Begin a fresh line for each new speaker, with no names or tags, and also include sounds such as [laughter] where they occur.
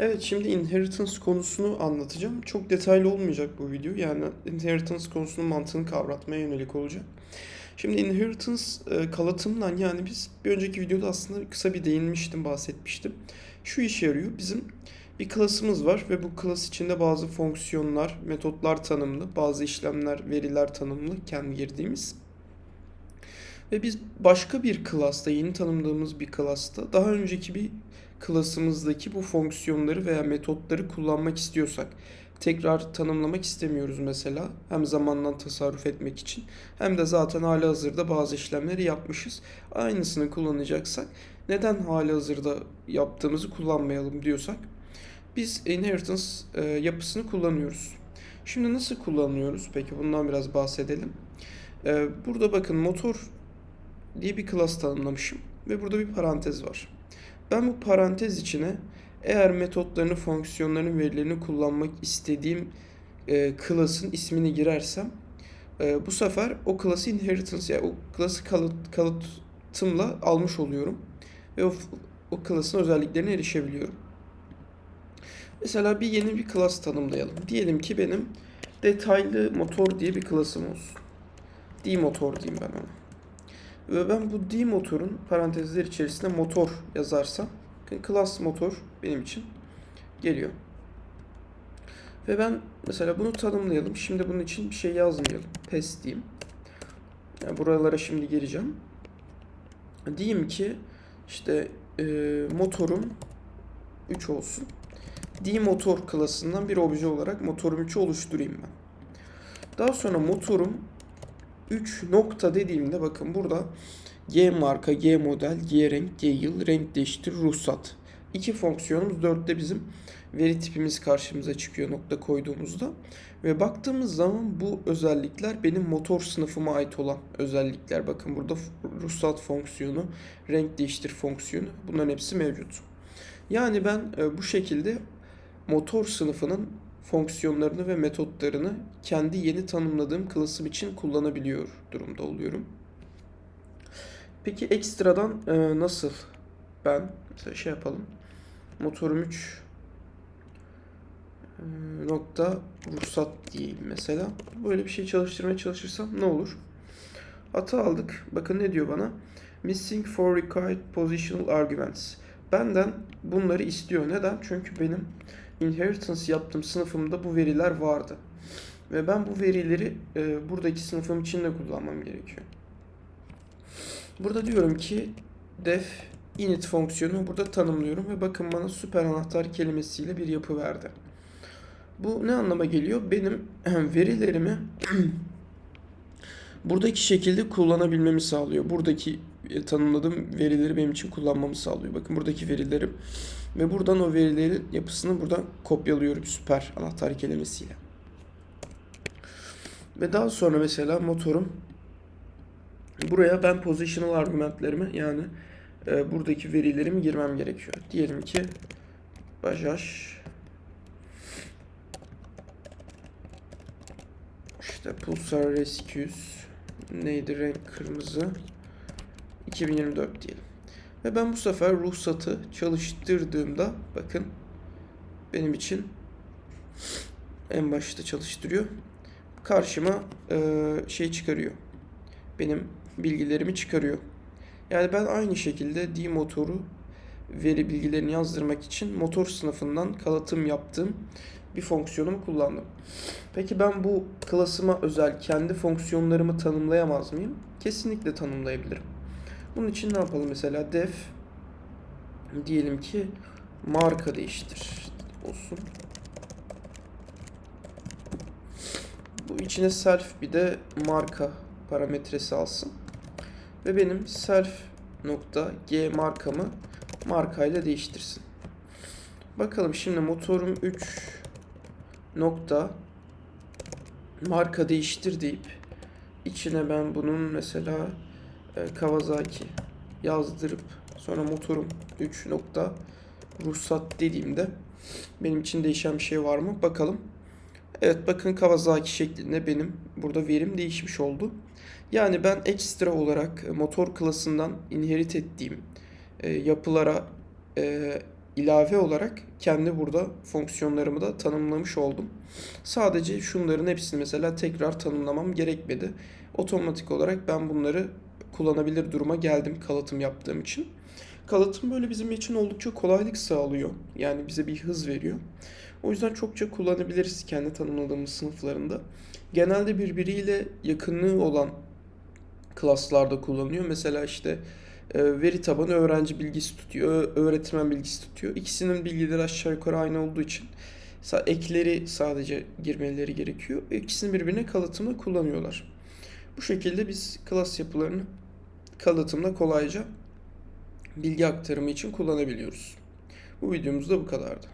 Evet şimdi inheritance konusunu anlatacağım. Çok detaylı olmayacak bu video. Yani inheritance konusunun mantığını kavratmaya yönelik olacak. Şimdi inheritance e, yani biz bir önceki videoda aslında kısa bir değinmiştim, bahsetmiştim. Şu işe yarıyor. Bizim bir klasımız var ve bu klas içinde bazı fonksiyonlar, metotlar tanımlı, bazı işlemler, veriler tanımlı kendi girdiğimiz. Ve biz başka bir klasta, yeni tanımladığımız bir klasta daha önceki bir klasımızdaki bu fonksiyonları veya metotları kullanmak istiyorsak tekrar tanımlamak istemiyoruz mesela. Hem zamandan tasarruf etmek için hem de zaten hali hazırda bazı işlemleri yapmışız. Aynısını kullanacaksak neden hali hazırda yaptığımızı kullanmayalım diyorsak biz inheritance e, yapısını kullanıyoruz. Şimdi nasıl kullanıyoruz? Peki bundan biraz bahsedelim. E, burada bakın motor diye bir class tanımlamışım ve burada bir parantez var. Ben bu parantez içine eğer metotlarını, fonksiyonlarını, verilerini kullanmak istediğim e, class'ın ismini girersem e, bu sefer o class'ı inheritance yani o class'ı kalıt, kalıtımla almış oluyorum. Ve o, o class'ın özelliklerine erişebiliyorum. Mesela bir yeni bir class tanımlayalım. Diyelim ki benim detaylı motor diye bir class'ım olsun. D motor diyeyim ben ona. Ve ben bu D motorun parantezler içerisinde motor yazarsam class motor benim için geliyor. Ve ben mesela bunu tanımlayalım. Şimdi bunun için bir şey yazmayalım. Pes diyeyim. Yani buralara şimdi geleceğim. Diyeyim ki işte e, motorum 3 olsun. D motor klasından bir obje olarak motorum 3'ü oluşturayım ben. Daha sonra motorum 3 nokta dediğimde bakın burada G marka, G model, G renk, G yıl, renk değiştir, ruhsat. İki fonksiyonumuz dörtte bizim veri tipimiz karşımıza çıkıyor nokta koyduğumuzda. Ve baktığımız zaman bu özellikler benim motor sınıfıma ait olan özellikler. Bakın burada ruhsat fonksiyonu, renk değiştir fonksiyonu bunların hepsi mevcut. Yani ben e, bu şekilde motor sınıfının fonksiyonlarını ve metotlarını kendi yeni tanımladığım klasım için kullanabiliyor durumda oluyorum. Peki ekstradan e, nasıl ben mesela şey yapalım. Motorum 3 e, nokta ruhsat diyeyim mesela. Böyle bir şey çalıştırmaya çalışırsam ne olur? Hata aldık. Bakın ne diyor bana? Missing for required positional arguments. Benden bunları istiyor. Neden? Çünkü benim inheritance yaptığım sınıfımda bu veriler vardı. Ve ben bu verileri e, buradaki sınıfım için de kullanmam gerekiyor. Burada diyorum ki def init fonksiyonu burada tanımlıyorum ve bakın bana süper anahtar kelimesiyle bir yapı verdi. Bu ne anlama geliyor? Benim [clears throat] verilerimi [clears throat] buradaki şekilde kullanabilmemi sağlıyor. Buradaki e, tanımladığım verileri benim için kullanmamı sağlıyor. Bakın buradaki verilerim ve buradan o verilerin yapısını buradan kopyalıyorum süper anahtar kelimesiyle. Ve daha sonra mesela motorum buraya ben positional argümentlerimi yani e, buradaki verilerimi girmem gerekiyor. Diyelim ki Bajaj işte Pulsar Rescues neydi renk kırmızı 2024 diyelim. Ve ben bu sefer ruhsatı çalıştırdığımda bakın benim için en başta çalıştırıyor. Karşıma e, şey çıkarıyor. Benim bilgilerimi çıkarıyor. Yani ben aynı şekilde D motoru veri bilgilerini yazdırmak için motor sınıfından kalıtım yaptığım bir fonksiyonumu kullandım. Peki ben bu klasıma özel kendi fonksiyonlarımı tanımlayamaz mıyım? Kesinlikle tanımlayabilirim. Bunun için ne yapalım mesela def diyelim ki marka değiştir olsun. Bu içine self bir de marka parametresi alsın. Ve benim self nokta g markamı markayla değiştirsin. Bakalım şimdi motorum 3 nokta marka değiştir deyip içine ben bunun mesela Kawasaki yazdırıp sonra motorum 3 nokta ruhsat dediğimde benim için değişen bir şey var mı? Bakalım. Evet bakın Kawasaki şeklinde benim burada verim değişmiş oldu. Yani ben ekstra olarak motor klasından inherit ettiğim e, yapılara e, ilave olarak kendi burada fonksiyonlarımı da tanımlamış oldum. Sadece şunların hepsini mesela tekrar tanımlamam gerekmedi. Otomatik olarak ben bunları kullanabilir duruma geldim kalıtım yaptığım için. Kalıtım böyle bizim için oldukça kolaylık sağlıyor. Yani bize bir hız veriyor. O yüzden çokça kullanabiliriz kendi tanımladığımız sınıflarında. Genelde birbiriyle yakınlığı olan klaslarda kullanıyor. Mesela işte e, veri tabanı öğrenci bilgisi tutuyor, öğretmen bilgisi tutuyor. İkisinin bilgileri aşağı yukarı aynı olduğu için ekleri sadece girmeleri gerekiyor. İkisini birbirine kalıtımla kullanıyorlar. Bu şekilde biz klas yapılarını kalıtımla kolayca bilgi aktarımı için kullanabiliyoruz. Bu videomuz da bu kadardı.